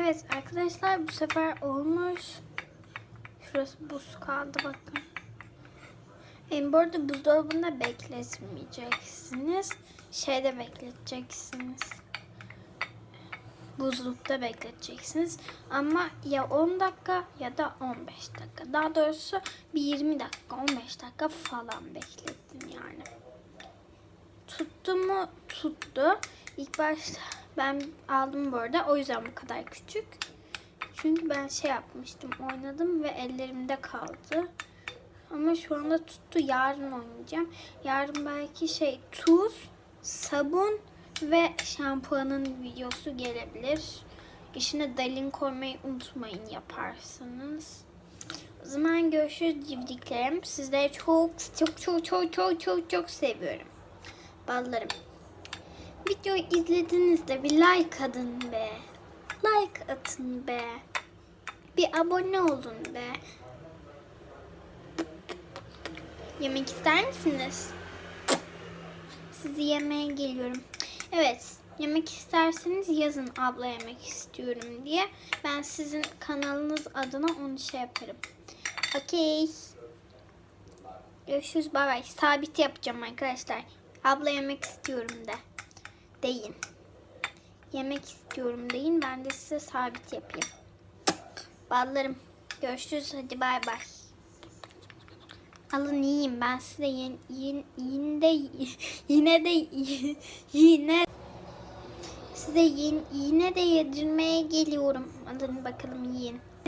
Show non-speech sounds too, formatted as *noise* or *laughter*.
Evet arkadaşlar bu sefer olmuş. Şurası buz kaldı bakın. E, bu arada buzdolabında bekletmeyeceksiniz. Şeyde bekleteceksiniz. Buzlukta bekleteceksiniz. Ama ya 10 dakika ya da 15 dakika. Daha doğrusu bir 20 dakika 15 dakika falan bekletin yani. Tuttu mu? Tuttu. İlk başta ben aldım bu arada. O yüzden bu kadar küçük. Çünkü ben şey yapmıştım. Oynadım ve ellerimde kaldı. Ama şu anda tuttu. Yarın oynayacağım. Yarın belki şey tuz, sabun ve şampuanın videosu gelebilir. İşine dalin koymayı unutmayın yaparsanız. O zaman görüşürüz civdiklerim. Sizleri çok çok çok çok çok çok çok seviyorum. Ballarım. Videoyu izlediğinizde bir like atın be. Like atın be. Bir abone olun be. Yemek ister misiniz? Sizi yemeğe geliyorum. Evet, yemek isterseniz yazın abla yemek istiyorum diye. Ben sizin kanalınız adına onu şey yaparım. Okey. Görüşürüz. Bay bay. Sabit yapacağım arkadaşlar. Abla yemek istiyorum de. Deyin. Yemek istiyorum deyin. Ben de size sabit yapayım. Ballarım. Görüşürüz. Hadi bay bay. Alın yiyeyim. Ben size yine, yine, yine de *laughs* yine de *laughs* yine size yine, yine de yedirmeye geliyorum. Alın bakalım yiyin.